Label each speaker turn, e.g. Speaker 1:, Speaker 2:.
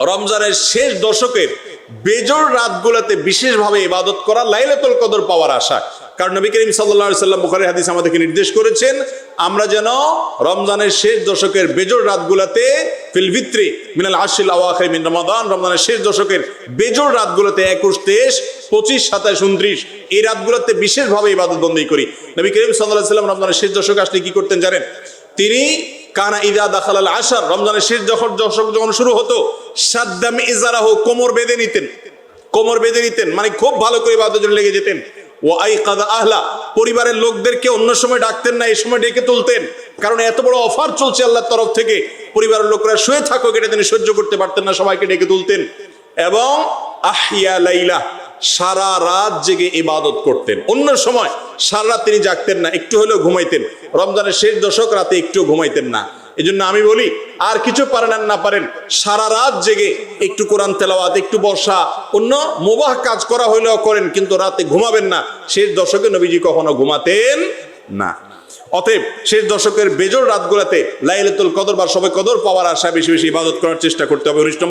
Speaker 1: রমজানের শেষ দশকের বেজোর রাতগুলোতে বিশেষভাবে ইবাদত করা লাইলাতুল কদর পাওয়ার আশা। কারণ নবী করিম সাল্লাম বুখারী হাদিস আমাদেরকে নির্দেশ করেছেন, আমরা যেন রমজানের শেষ দশকের বেজোর রাতগুলোতে ফিল ভিত্রি মিনাল আশিল আওয়াখির মিন রমাদান, রমজানের শেষ দশকের বেজোর রাতগুলোতে একুশ, তেইশ, পঁচিশ, সাতাশ, উনত্রিশ, এই রাতগুলোতে বিশেষভাবে ইবাদত বন্দী করি। নবী করিম আলাইহি সাল্লাম রমজানের শেষ দশকে আসলে কি করতেন জানেন? তিনি কানা ইদা দাখাল আল আশার, রমজানের শেষ যখন দশক যখন শুরু হতো সাদ্দাম ইজারাহ, কোমর বেঁধে নিতেন। কোমর বেঁধে নিতেন মানে খুব ভালো করে জন্য লেগে যেতেন। ও আই কাদা আহলা, পরিবারের লোকদেরকে অন্য সময় ডাকতেন না, এই সময় ডেকে তুলতেন। কারণ এত বড় অফার চলছে আল্লাহর তরফ থেকে। পরিবারের লোকরা শুয়ে থাকো এটা তিনি সহ্য করতে পারতেন না, সবাইকে ডেকে তুলতেন। এবং আহিয়া লাইলা, সারা রাত জেগে ইবাদত করতেন। অন্য সময় সারা রাত তিনি জাগতেন না, একটু হলেও ঘুমাইতেন। রমজানের শেষ দশক রাতে একটু ঘুমাইতেন না। এই জন্য আমি বলি, আর কিছু পারেন আর না পারেন, সারা রাত জেগে একটু কোরআন তেলাওয়াত, একটু বর্ষা, অন্য মোবাহ কাজ করা হইলেও করেন, কিন্তু রাতে ঘুমাবেন না। শেষ দশকে নবীজি কখনো ঘুমাতেন না। অতএব শেষ দশকের বেজোর রাতগুলোতে লাইলাতুল কদর বা সবে কদর পাওয়ার আশা বেশি বেশি ইবাদত করার চেষ্টা করতে হবে।